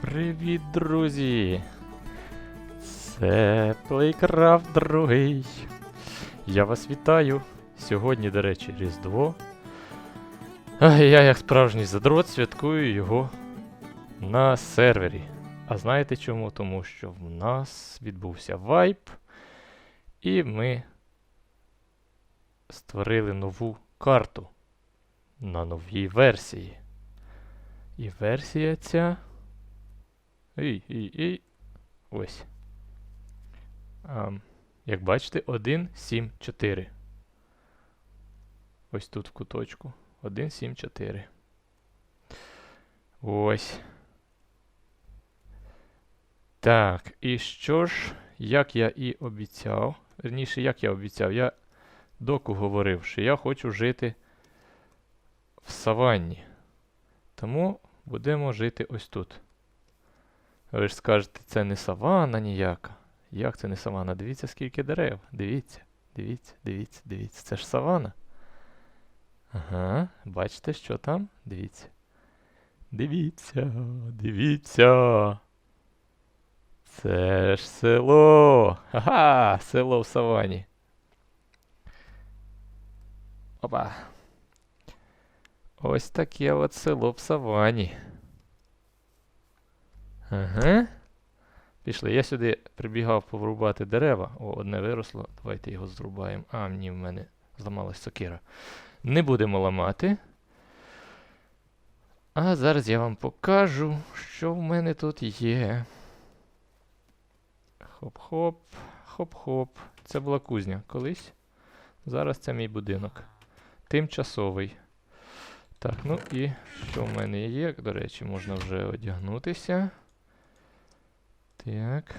Привіт, друзі! Це Плейкрафт другий. Я вас вітаю. Сьогодні, до речі, Різдво. А я, як справжній задрот, святкую його на сервері. А знаєте чому? Тому що в нас відбувся вайп, і ми створили нову карту на новій версії. І версія ця. Ій, ій, ій. Ось. Ам, як бачите, 1, 7, 4. Ось тут в куточку. 1, 7, 4. Ось. Так, і що ж, як я і обіцяв. Верніше, як я обіцяв, я доку говорив, що я хочу жити в саванні. Тому будемо жити ось тут. Ви ж скажете, це не саванна ніяка. Як це не саванна? Дивіться, скільки дерев. Дивіться, дивіться, дивіться, дивіться. Це ж саванна. Ага, бачите, що там? Дивіться. Дивіться, дивіться. Це ж село. Ага, село в савані. Опа. Ось таке от село в савані. Ага. Пішли. Я сюди прибігав поврубати дерева. О, одне виросло. Давайте його зрубаємо. А, ні, в мене зламалась сокира. Не будемо ламати. А зараз я вам покажу, що в мене тут є. Хоп-хоп, хоп-хоп. Це була кузня колись. Зараз це мій будинок. Тимчасовий. Так, ну і що в мене є? До речі, можна вже одягнутися. Так.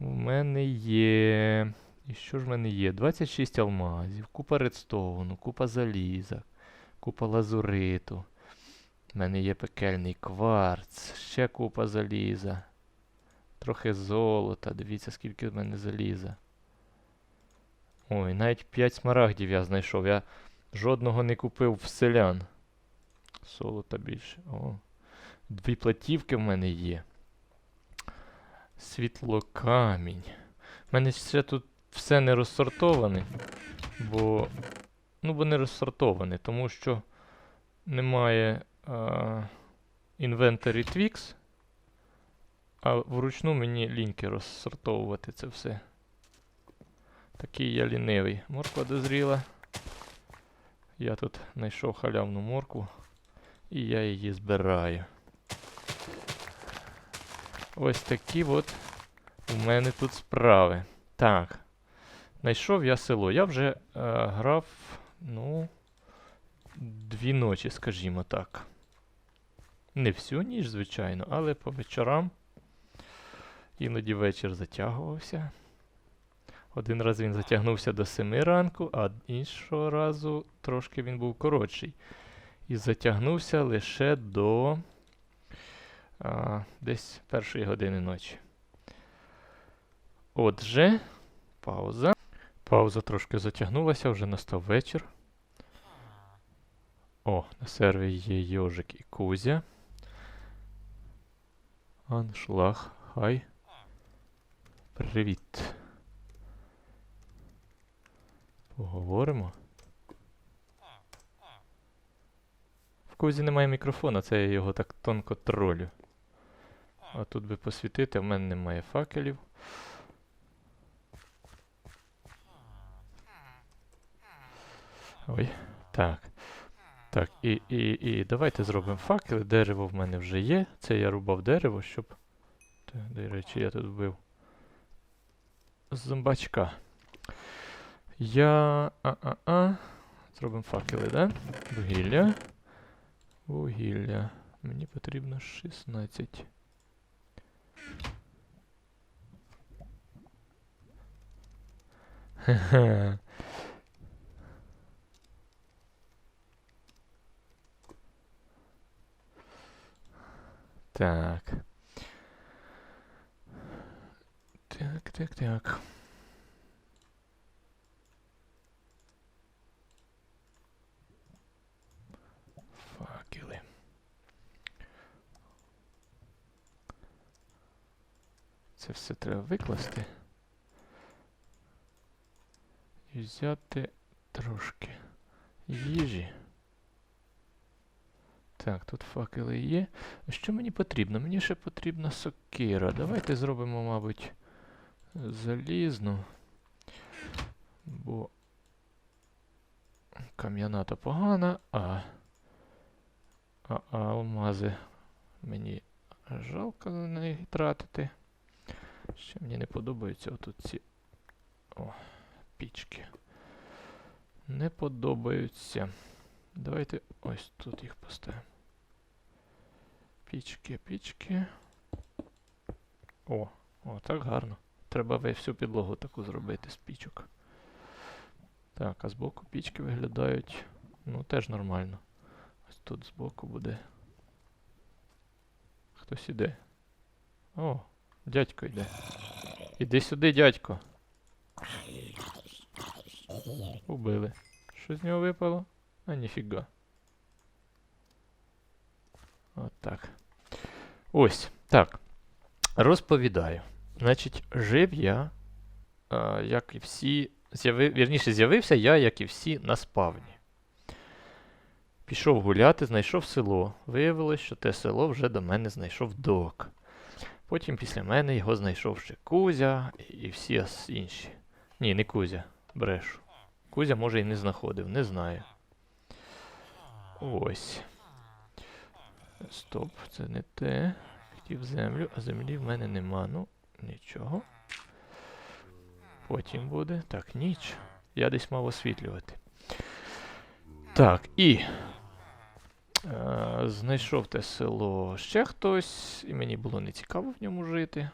У мене є. І що ж в мене є? 26 алмазів, купа редстоуну, купа заліза, купа лазуриту. У мене є пекельний кварц, ще купа заліза. Трохи золота. Дивіться, скільки в мене заліза. Ой, навіть 5 смарагдів я знайшов. Я жодного не купив в селян. Золота більше. О. Дві платівки в мене є. Світлокамінь. У мене ще тут все не розсортоване, бо. Ну, бо не розсортоване, тому що немає Inventory Twix, а вручну мені ліньки розсортовувати це все. Такий я лінивий. Морква дозріла. Я тут знайшов халявну моркву, і я її збираю. Ось такі от у мене тут справи. Так. Знайшов я село. Я вже е, грав, ну, дві ночі, скажімо так. Не всю ніч, звичайно, але по вечорам. Іноді вечір затягувався. Один раз він затягнувся до 7 ранку, а іншого разу трошки він був коротший. І затягнувся лише до а, десь першої години ночі. Отже, пауза. Пауза трошки затягнулася, вже настав вечір. О, на сервері є Йожик і Кузя. Аншлаг, хай. Привіт. Поговоримо. В Кузі немає мікрофона, це я його так тонко тролю. А тут би посвітити, в мене немає факелів. Ой, так. Так, і, і, і давайте зробимо факели. Дерево в мене вже є. Це я рубав дерево, щоб. До речі, я тут вбив зомбачка. Я. А-а-а. Зробимо факели, да? Вугілля. Вугілля. Мені потрібно 16. Хе-хе. Так. Так, так, так. Факели. Це треба викласти. І взяти трошки їжі. Так, тут факели є. Що мені потрібно? Мені ще потрібна сокира. Давайте зробимо, мабуть, залізну. Бо кам'яна то погана, а, а алмази мені жалко на них тратити. Ще мені не подобаються отут ці о, пічки. Не подобаються. Давайте ось тут їх поставимо. Пічки, пічки. О, о, так гарно. Треба всю підлогу таку зробити з пічок. Так, а збоку пічки виглядають, ну, теж нормально. Ось тут збоку буде. Хтось іде. О, дядько йде. Іди сюди, дядько. Убили. Що з нього випало? А ніфіга. От так. Ось. Так. Розповідаю. Значить, жив я, а, як і всі. З'яви... Вірніше, з'явився я, як і всі, на спавні. Пішов гуляти, знайшов село. Виявилось, що те село вже до мене знайшов док. Потім після мене його знайшов ще Кузя і всі інші. Ні, не Кузя, брешу. Кузя, може, і не знаходив, не знаю. Ось. Стоп, це не те. Хотів землю, а землі в мене нема. Ну, нічого. Потім буде. Так, ніч. Я десь мав освітлювати. Так, і. Е, знайшов те село ще хтось, і мені було не цікаво в ньому жити.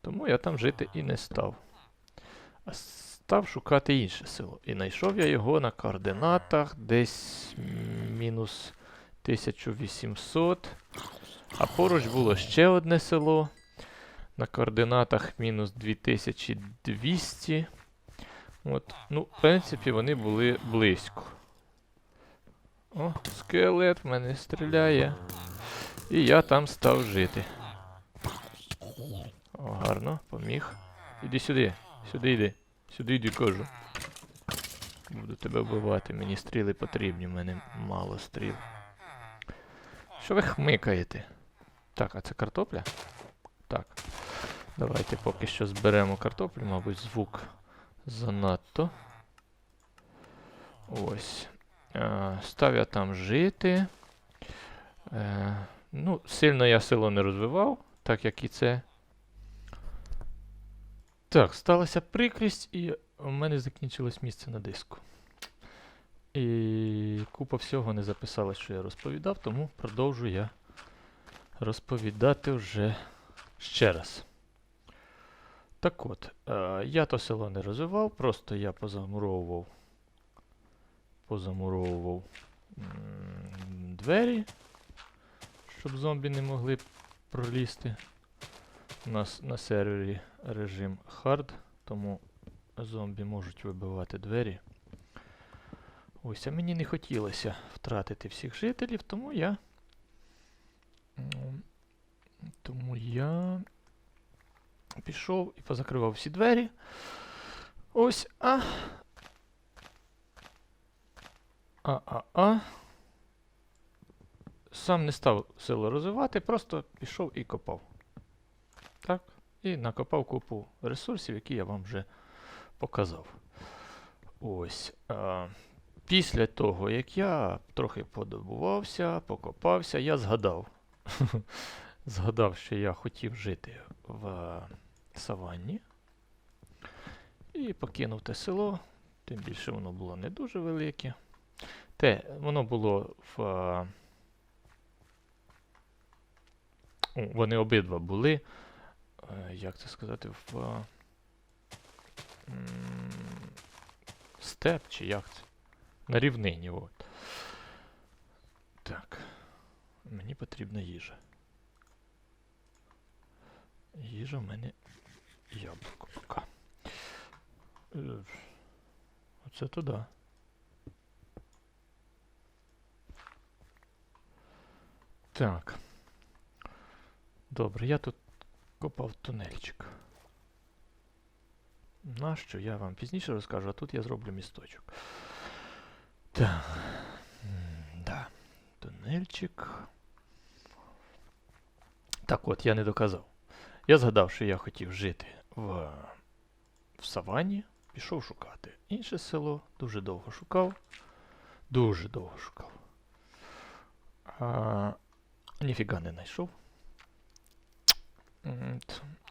Тому я там жити і не став. А став шукати інше село. І знайшов я його на координатах десь мінус 1800. А поруч було ще одне село. На координатах мінус 2200. От, ну, в принципі, вони були близько. О, скелет в мене стріляє. І я там став жити. О, гарно, поміг. Іди сюди. Сюди йди. Сюди йди, кажу. Буду тебе вбивати, мені стріли потрібні, в мене мало стріл. Що ви хмикаєте? Так, а це картопля? Так. Давайте поки що зберемо картоплю, мабуть, звук занадто. Ось. Е, став я там жити. Е, ну, сильно я село не розвивав, так як і це. Так, сталася прикрість, і у мене закінчилось місце на диску. І купа всього не записалось, що я розповідав, тому продовжу я розповідати вже ще раз. Так от, е, я то село не розвивав, просто я позамуровував, позамуровував двері, щоб зомбі не могли пролізти. У нас на сервері режим hard, тому зомбі можуть вибивати двері. Ось, а мені не хотілося втратити всіх жителів, тому я. Тому я пішов і позакривав всі двері. Ось, а. А-а-а. Сам не став село розвивати, просто пішов і копав. Так. І накопав купу ресурсів, які я вам вже показав. Ось. А, після того, як я трохи подобувався, покопався, я згадав. згадав, що я хотів жити в е, саванні. І покинув те село. Тим більше воно було не дуже велике. Те, воно було в. е, о, Вони обидва були. е, Як це сказати, в. е, Степ чи як це? На рівнині. От. Так. Мені потрібна їжа. Їжа в мене яблуко пока. Е, Оце туди. Так. Добре, я тут Копав тунельчик. Нащо я вам пізніше розкажу, а тут я зроблю місточок. Так. Да. Тунельчик. Так от, я не доказав. Я згадав, що я хотів жити в, в савані, пішов шукати інше село, дуже довго шукав. Дуже довго шукав. А, ніфіга не знайшов.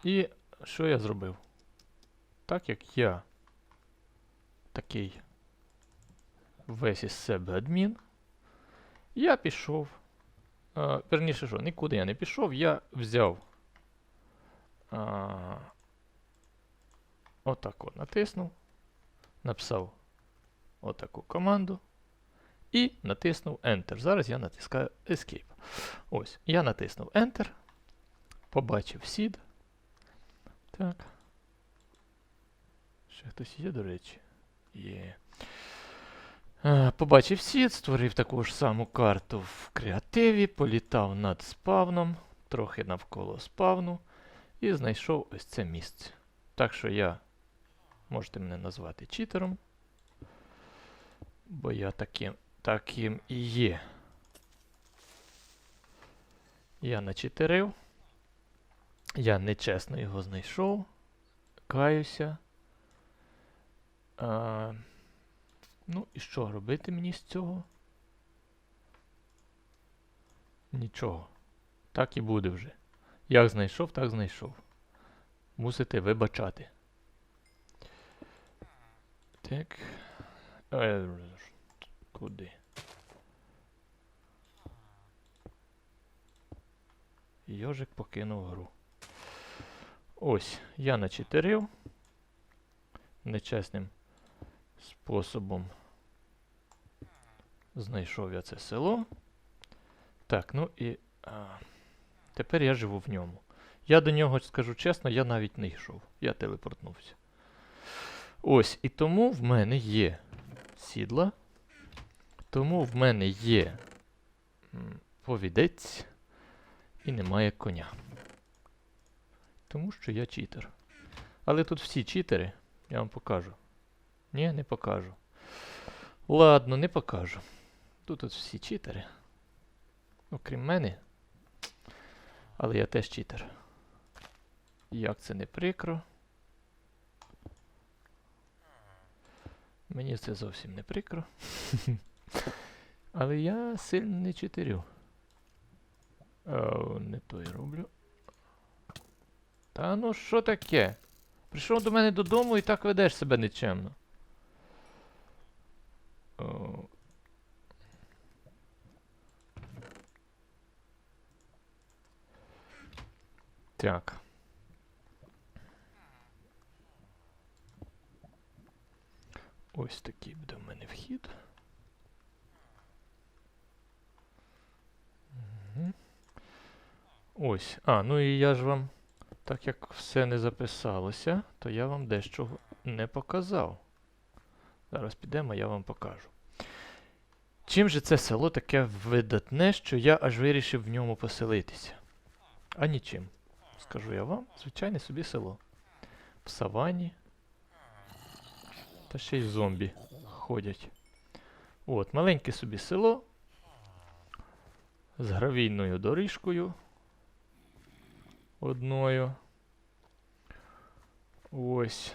І що я зробив? Так як я такий весь із себе адмін, я пішов. А, верніше що, нікуди я не пішов, я взяв. А, отак от натиснув, написав отаку команду і натиснув Enter. Зараз я натискаю Escape. Ось, я натиснув Enter, побачив seed. Так. Ще хтось є, до речі? Є. Побачив сід, створив таку ж саму карту в креативі, політав над спавном, трохи навколо спавну і знайшов ось це місце. Так що я, можете мене назвати читером, бо я таким, таким і є. Я начитерив. Я нечесно його знайшов. Каюся. А, ну і що робити мені з цього? Нічого. Так і буде вже. Як знайшов, так знайшов. Мусите вибачати. Так. Куди? Йожик покинув гру. Ось, я начитерив. Нечесним способом знайшов я це село. Так, ну і а, тепер я живу в ньому. Я до нього, скажу чесно, я навіть не йшов. Я телепортнувся. Ось, і тому в мене є сідла. Тому в мене є повідець і немає коня. Тому що я читер. Але тут всі читери, я вам покажу. Ні, не покажу. Ладно, не покажу. Тут от всі читери. Окрім мене. Але я теж читер. Як це не прикро. Мені це зовсім не прикро. Але я сильно не читерю. О, не то я роблю. Та ну що таке? Прийшов до мене додому і так ведеш себе нечемно. О. Так. Ось такий буде в мене вхід. Ось. А, ну і я ж вам, так як все не записалося, то я вам дещо не показав. Зараз підемо, я вам покажу. Чим же це село таке видатне, що я аж вирішив в ньому поселитися? А нічим. Скажу я вам, звичайне собі село. В савані. Та ще й зомбі ходять. От, маленьке собі село. З гравійною доріжкою. Одною. Ось.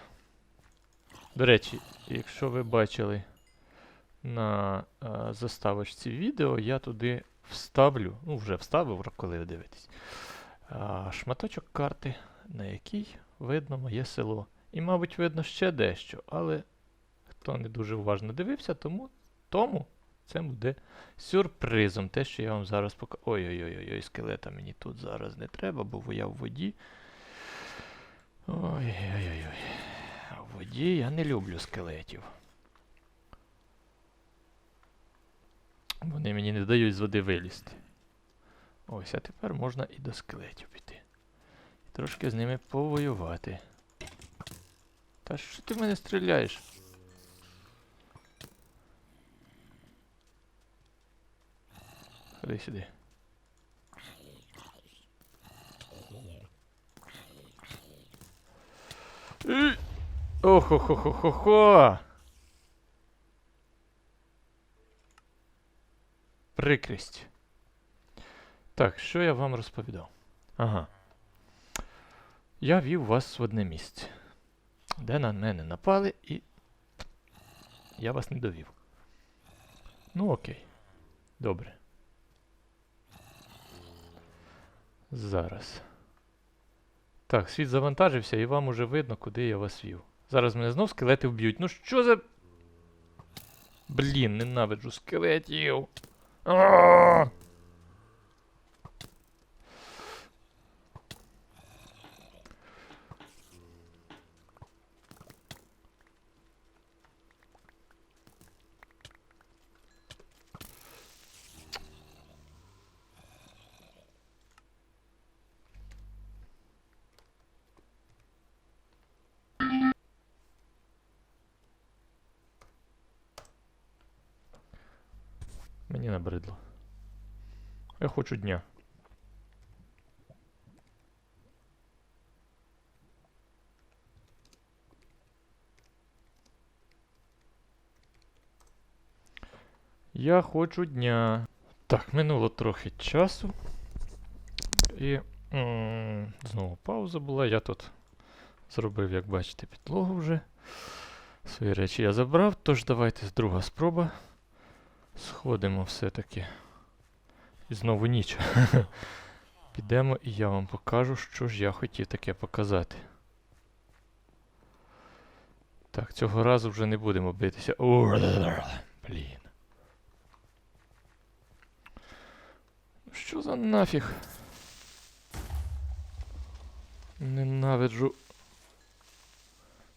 До речі, якщо ви бачили на а, заставочці відео, я туди вставлю, ну вже вставив, коли ви дивитесь, а, шматочок карти, на якій видно моє село. І, мабуть, видно ще дещо, але хто не дуже уважно дивився, тому, тому це буде сюрпризом. Те, що я вам зараз покажу. Ой-ой-ой, скелета мені тут зараз не треба, бо я в воді. Ой-ой-ой. В воді я не люблю скелетів. Вони мені не дають з води вилізти. Ось, а тепер можна і до скелетів піти. І трошки з ними повоювати. Та що ти в мене стріляєш? Ходи сюди. Ей! Охо-хо-хо-хо-хо! Прикрість. Так, що я вам розповідав? Ага. Я вів вас в одне місце, де на мене напали і. Я вас не довів. Ну окей. Добре. Зараз. Так, світ завантажився, і вам уже видно, куди я вас вів. Зараз мене знов скелети вб'ють. Ну що за. Блін, ненавиджу скелетів. А! Мені набридло. Я хочу дня. Я хочу дня. Так, минуло трохи часу. І знову пауза була. Я тут зробив, як бачите, підлогу вже. Свої речі я забрав, тож давайте друга спроба. Сходимо все-таки. І знову ніч. Підемо і я вам покажу, що ж я хотів таке показати. Так, цього разу вже не будемо битися. Блін. Ну Що за нафіг? Ненавиджу.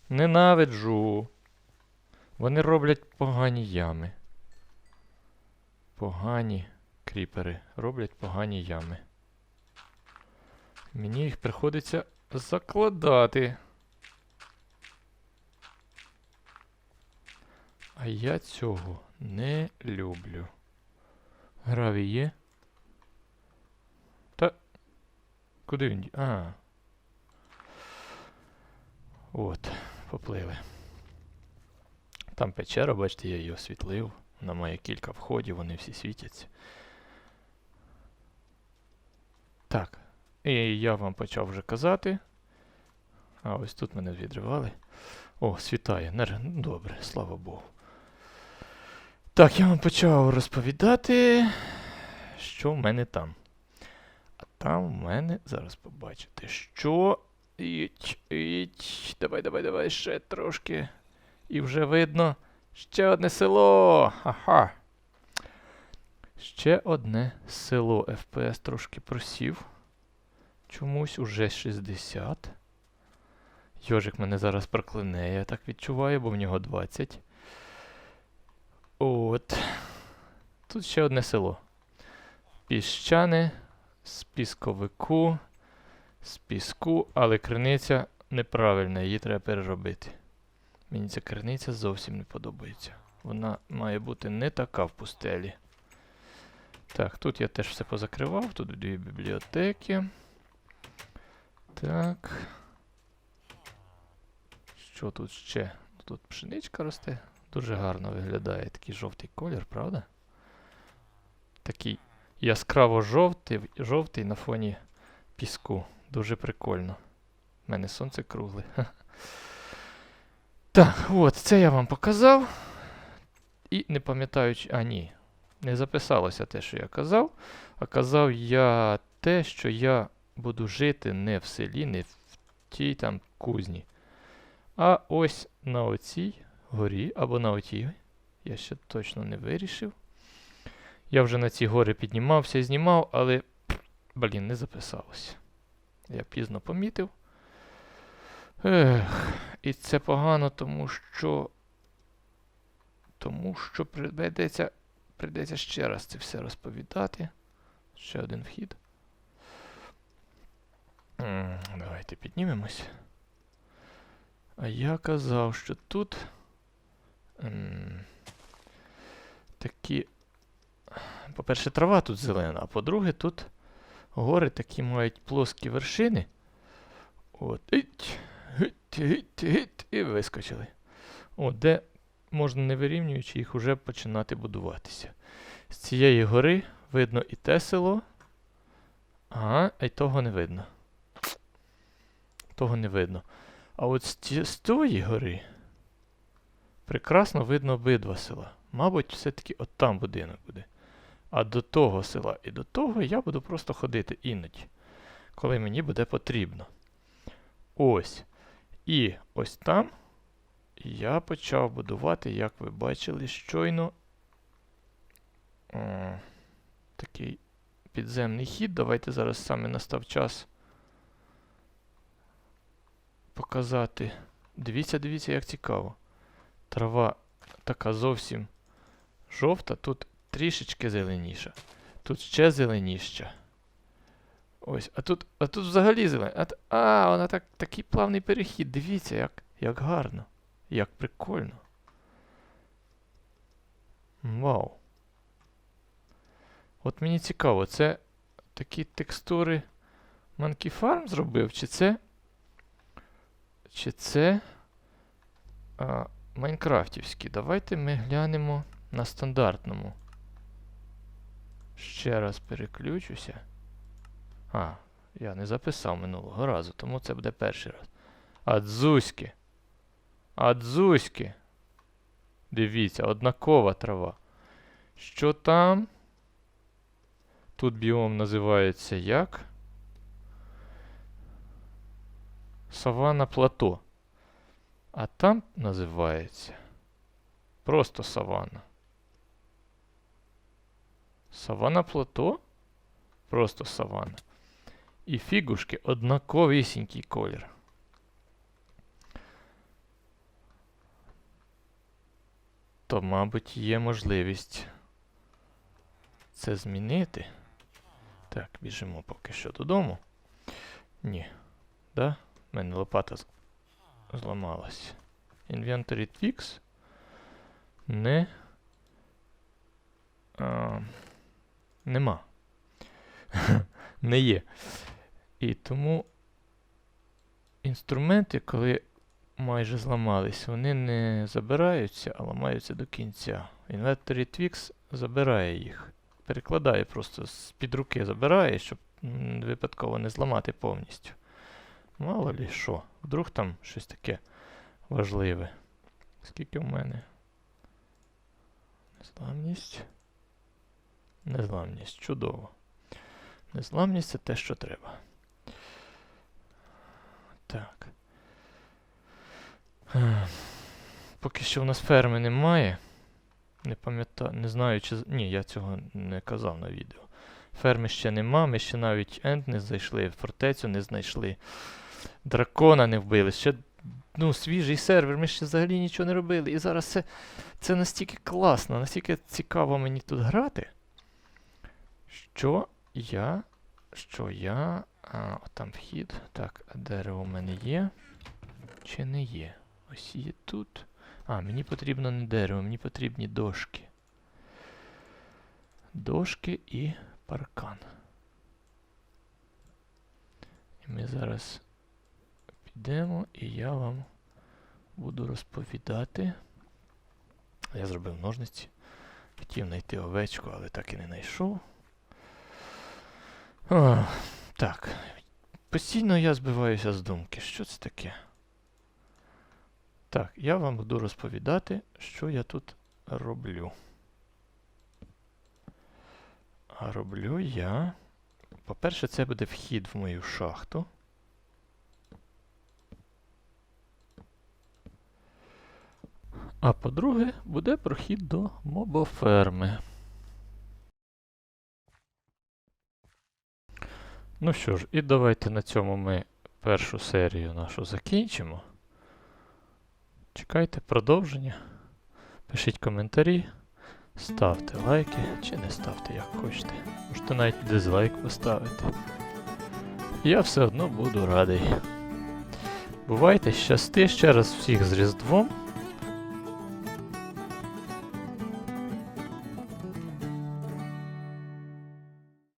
Ненавиджу. Вони роблять погані ями. Погані кріпери роблять погані ями. Мені їх приходиться закладати. А я цього не люблю. Гравій є? Та. Куди він? А. От, поплили. Там печера, бачите, я її освітлив. Вона має кілька входів, вони всі світяться. Так. І я вам почав вже казати. А ось тут мене відривали. О, світає. Добре, слава Богу. Так, я вам почав розповідати, що в мене там. А там в мене, зараз побачите, що. Іть, іть. Давай, давай, давай, ще трошки. І вже видно. Ще одне село. Ха-ха. Ще одне село. FPS трошки просів. Чомусь уже 60. Йожик мене зараз проклине, я так відчуваю, бо в нього 20. От. Тут ще одне село. Піщане, з пісковику, з піску, але криниця неправильна, її треба переробити. Мені ця криниця зовсім не подобається. Вона має бути не така в пустелі. Так, тут я теж все позакривав, тут дві бібліотеки. Так. Що тут ще? Тут пшеничка росте. Дуже гарно виглядає такий жовтий колір, правда? Такий яскраво жовтий, жовтий на фоні піску. Дуже прикольно. У мене сонце кругле. Так, от, це я вам показав. І не пам'ятаючи. А, ні. Не записалося те, що я казав. А казав я те, що я буду жити не в селі, не в тій там кузні. А ось на оцій горі, або на отій. Я ще точно не вирішив. Я вже на ці гори піднімався і знімав, але, блін, не записалося. Я пізно помітив. Ех, і це погано, тому що. Тому що прийдеться, прийдеться ще раз це все розповідати. Ще один вхід. Давайте піднімемось. А я казав, що тут такі. По-перше, трава тут зелена, а по-друге, тут гори такі мають плоскі вершини. От. Іть, Гить, гить, гить, і вискочили. О, де можна не вирівнюючи їх уже починати будуватися. З цієї гори видно і те село. Ага, а того не видно. Того не видно. А от з, з тої гори прекрасно видно обидва села. Мабуть, все-таки от там будинок буде. А до того села і до того я буду просто ходити іноді, коли мені буде потрібно. Ось. І ось там я почав будувати, як ви бачили, щойно о, такий підземний хід. Давайте зараз саме настав час показати. Дивіться, дивіться, як цікаво. Трава така зовсім жовта, тут трішечки зеленіша. Тут ще зеленіша. Ось, а тут, а тут взагалі зелена. А, а вона так, такий плавний перехід. Дивіться, як, як гарно. Як прикольно. Вау. От мені цікаво, це такі текстури Monkey Farm зробив, чи це. Чи це. Майнкрафтівські. Давайте ми глянемо на стандартному. Ще раз переключуся. А, я не записав минулого разу, тому це буде перший раз. Адзуськи. Адзуськи. Дивіться, однакова трава. Що там? Тут біом називається як? Савана плато. А там називається просто савана. Савана плато? Просто савана. І фігушки однаковісінький колір. То, мабуть, є можливість це змінити. Так, біжимо поки що додому. Ні. Да? У мене лопата зламалась. Inventory Fix. Не. А, нема. Не є. І тому інструменти, коли майже зламались, вони не забираються, а ламаються до кінця. Inventory Twix забирає їх. Перекладає просто з-під руки забирає, щоб випадково не зламати повністю. Мало лі що. Вдруг там щось таке важливе. Скільки в мене? Незламність. Незламність. Чудово. Незламність це те, що треба. Так. Поки що в нас ферми немає. Не пам'ятаю, не знаю, чи. Ні, я цього не казав на відео. Ферми ще нема, ми ще навіть енд не зайшли, фортецю не знайшли. Дракона не вбили. Ще ну, свіжий сервер, ми ще взагалі нічого не робили. І зараз це, це настільки класно, настільки цікаво мені тут грати. Що я. Що я. А, там вхід. Так, дерево в мене є. Чи не є? Ось є тут. А, мені потрібно не дерево, мені потрібні дошки. Дошки і паркан. І ми зараз підемо і я вам буду розповідати. Я зробив ножниці. Хотів знайти овечку, але так і не знайшов. О, так. Постійно я збиваюся з думки. Що це таке? Так, я вам буду розповідати, що я тут роблю. А роблю я. По-перше, це буде вхід в мою шахту. А по-друге, буде прохід до мобоферми. Ну що ж, і давайте на цьому ми першу серію нашу закінчимо. Чекайте продовження. Пишіть коментарі, ставте лайки чи не ставте, як хочете. Можете навіть дизлайк поставити. Я все одно буду радий. Бувайте щасти ще раз всіх з Різдвом.